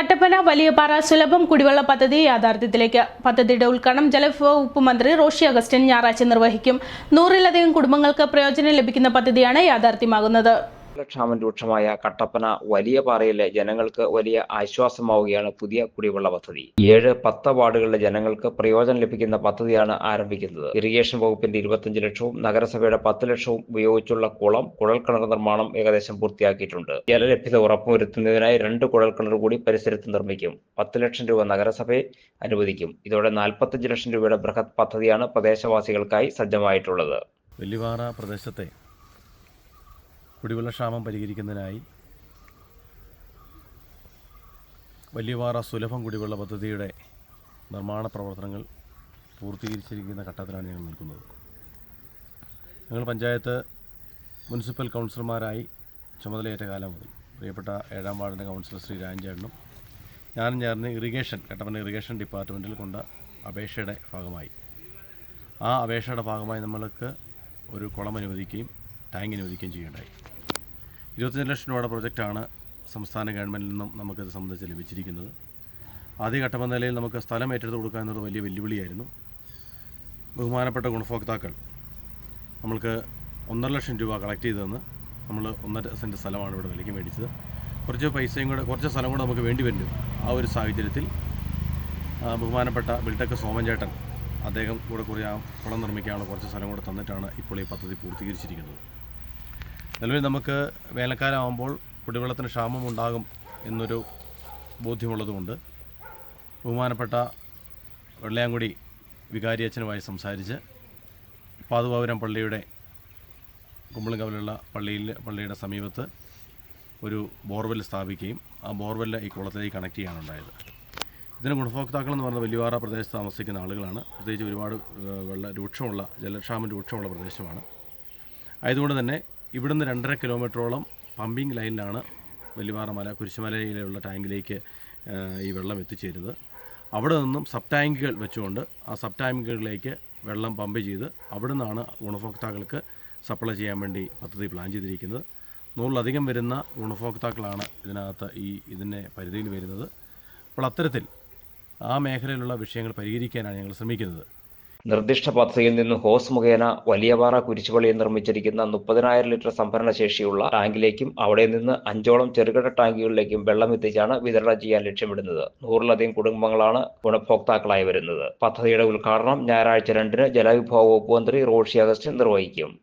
കട്ടപ്പന വലിയപാറ സുലഭം കുടിവെള്ള പദ്ധതി യാഥാർത്ഥ്യത്തിലേക്ക്. പദ്ധതിയുടെ ഉദ്ഘാടനം ജലവകുപ്പ് മന്ത്രി റോഷി അഗസ്റ്റിൻ ഞായറാഴ്ച നിർവഹിക്കും. നൂറിലധികം കുടുംബങ്ങൾക്ക് പ്രയോജനം ലഭിക്കുന്ന പദ്ധതിയാണ് യാഥാർത്ഥ്യമാകുന്നത്. ക്ഷാമം രൂക്ഷമായ കട്ടപ്പന വലിയ പാറയിലെ ജനങ്ങൾക്ക് വലിയ ആശ്വാസമാവുകയാണ് പുതിയ കുടിവെള്ള പദ്ധതി. ഏഴ് പത്ത് വാർഡുകളിലെ ജനങ്ങൾക്ക് പ്രയോജനം ലഭിക്കുന്ന പദ്ധതിയാണ് ആരംഭിക്കുന്നത്. ഇറിഗേഷൻ വകുപ്പിന്റെ ഇരുപത്തിയഞ്ച് ലക്ഷവും നഗരസഭയുടെ പത്ത് ലക്ഷവും ഉപയോഗിച്ചുള്ള കുളം കുഴൽക്കിണർ നിർമ്മാണം ഏകദേശം പൂർത്തിയാക്കിയിട്ടുണ്ട്. ജലലഭ്യത ഉറപ്പുവരുത്തുന്നതിനായി രണ്ട് കുഴൽക്കിണർ കൂടി പരിസരത്ത് നിർമ്മിക്കും. പത്ത് ലക്ഷം രൂപ നഗരസഭയെ അനുവദിക്കും. ഇതോടെ നാൽപ്പത്തഞ്ച് ലക്ഷം രൂപയുടെ ബൃഹത് പദ്ധതിയാണ് പ്രദേശവാസികൾക്കായി സജ്ജമായിട്ടുള്ളത്. വെള്ളിവാറ പ്രദേശത്തെ കുടിവെള്ളക്ഷാമം പരിഹരിക്കുന്നതിനായി വലിയവാറ സുലഭം കുടിവെള്ള പദ്ധതിയുടെ നിർമ്മാണ പ്രവർത്തനങ്ങൾ പൂർത്തീകരിച്ചിരിക്കുന്ന ഘട്ടത്തിലാണ് ഞങ്ങൾ നിൽക്കുന്നത്. ഞങ്ങൾ പഞ്ചായത്ത് മുനിസിപ്പൽ കൗൺസിലർമാരായി ചുമതലയേറ്റ കാലം മുതൽ. പ്രിയപ്പെട്ട ഏഴാം വാർഡിന്റെ കൗൺസിലർ ശ്രീ രാജൻചേട്ടനും ഞാനും ചേർന്ന് ഇറിഗേഷൻ കട്ടപ്പന ഇറിഗേഷൻ ഡിപ്പാർട്ട്മെന്റിൽ കൊണ്ട അപേക്ഷയുടെ ഭാഗമായി. ആ അപേക്ഷയുടെ ഭാഗമായി നമ്മൾക്ക് ഒരു കുളം അനുവദിക്കുകയും ടാങ്ക് അനുവദിക്കുകയും ചെയ്യുകയുണ്ടായി ഇരുപത്തഞ്ച് ലക്ഷം രൂപയുടെ പ്രൊജക്റ്റാണ് സംസ്ഥാന ഗവൺമെന്റിൽ നിന്നും നമുക്കിത് സംബന്ധിച്ച് ലഭിച്ചിരിക്കുന്നത്. ആദ്യഘട്ടം എന്ന നിലയിൽ നമുക്ക് സ്ഥലം ഏറ്റെടുത്ത് കൊടുക്കുക എന്നത് വലിയ വെല്ലുവിളിയായിരുന്നു. ബഹുമാനപ്പെട്ട ഗുണഭോക്താക്കൾ നമ്മൾക്ക് ഒന്നര ലക്ഷം രൂപ കളക്ട് ചെയ്തതെന്ന് നമ്മൾ ഒന്നര സെന്റ് സ്ഥലമാണ് ഇവിടെ വിലയ്ക്ക് മേടിച്ചത്. കുറച്ച് പൈസയും കൂടെ കുറച്ച് സ്ഥലം കൂടെ നമുക്ക് വേണ്ടി വരും. ആ ഒരു സാഹചര്യത്തിൽ ബഹുമാനപ്പെട്ട ബിൽടെക് സോമൻചേട്ടൻ അദ്ദേഹം കൂടെ കുറേ ആ കുളം നിർമ്മിക്കാനുള്ള കുറച്ച് സ്ഥലം കൂടെ തന്നിട്ടാണ് ഇപ്പോൾ ഈ പദ്ധതി പൂർത്തീകരിച്ചിരിക്കുന്നത്. നിലവിൽ നമുക്ക് വേനൽക്കാലമാകുമ്പോൾ കുടിവെള്ളത്തിന് ക്ഷാമം ഉണ്ടാകും എന്നൊരു ബോധ്യമുള്ളതുകൊണ്ട് ബഹുമാനപ്പെട്ട വെള്ളയാങ്കുടി വികാരിയച്ഛനുമായി സംസാരിച്ച് പാതുപാപുരം പള്ളിയുടെ കുമ്പളങ്കവലുള്ള പള്ളിയിൽ പള്ളിയുടെ സമീപത്ത് ഒരു ബോർവെൽ സ്ഥാപിക്കുകയും ആ ബോർവെല്ല് ഈ കുളത്തിലേക്ക് കണക്ട് ചെയ്യാനുണ്ടായത് ഇതിന് ഗുണഭോക്താക്കൾ എന്ന് പറയുന്ന വലിയവാറ പ്രദേശത്ത് താമസിക്കുന്ന ആളുകളാണ്. പ്രത്യേകിച്ച് ഒരുപാട് വെള്ള രൂക്ഷമുള്ള ജലക്ഷാമം രൂക്ഷമുള്ള പ്രദേശമാണ്. ആയതുകൊണ്ട് തന്നെ ഇവിടുന്ന് രണ്ടര കിലോമീറ്ററോളം പമ്പിംഗ് ലൈനിലാണ് വലിയവാറ മല കുരിശുമലയിലുള്ള ടാങ്കിലേക്ക് ഈ വെള്ളം എത്തിച്ചേരുന്നത്. അവിടെ നിന്നും സബ് ടാങ്കുകൾ വെച്ചുകൊണ്ട് ആ സബ് ടാങ്കുകളിലേക്ക് വെള്ളം പമ്പ് ചെയ്ത് അവിടെ നിന്നാണ് ഗുണഭോക്താക്കൾക്ക് സപ്ലൈ ചെയ്യാൻ വേണ്ടി പദ്ധതി പ്ലാൻ ചെയ്തിരിക്കുന്നത്. നൂറിലധികം വരുന്ന ഗുണഭോക്താക്കളാണ് ഇതിനകത്ത് ഈ ഇതിന്റെ പരിധിയിൽ വരുന്നത്. അപ്പോൾ അത്തരത്തിൽ ആ മേഖലയിലുള്ള വിഷയങ്ങൾ പരിഹരിക്കാനാണ് ഞങ്ങൾ ശ്രമിക്കുന്നത്. നിർദ്ദിഷ്ട പദ്ധതിയിൽ നിന്ന് ഹോസ് മുഖേന വലിയപാറ കുരിശുപള്ളിയിൽ നിർമ്മിച്ചിരിക്കുന്ന മുപ്പതിനായിരം ലിറ്റർ സംഭരണ ശേഷിയുള്ള ടാങ്കിലേക്കും അവിടെ നിന്ന് അഞ്ചോളം ചെറുകിട ടാങ്കുകളിലേക്കും വെള്ളം എത്തിച്ചാണ് വിതരണം ചെയ്യാൻ ലക്ഷ്യമിടുന്നത്. നൂറിലധികം കുടുംബങ്ങളാണ് ഗുണഭോക്താക്കളായി വരുന്നത്. പദ്ധതിയുടെ ഉദ്ഘാടനം ഞായറാഴ്ച രണ്ടിന് ജലവിഭവ വകുപ്പ് മന്ത്രി റോഷി അഗസ്റ്റിൻ നിർവഹിക്കും.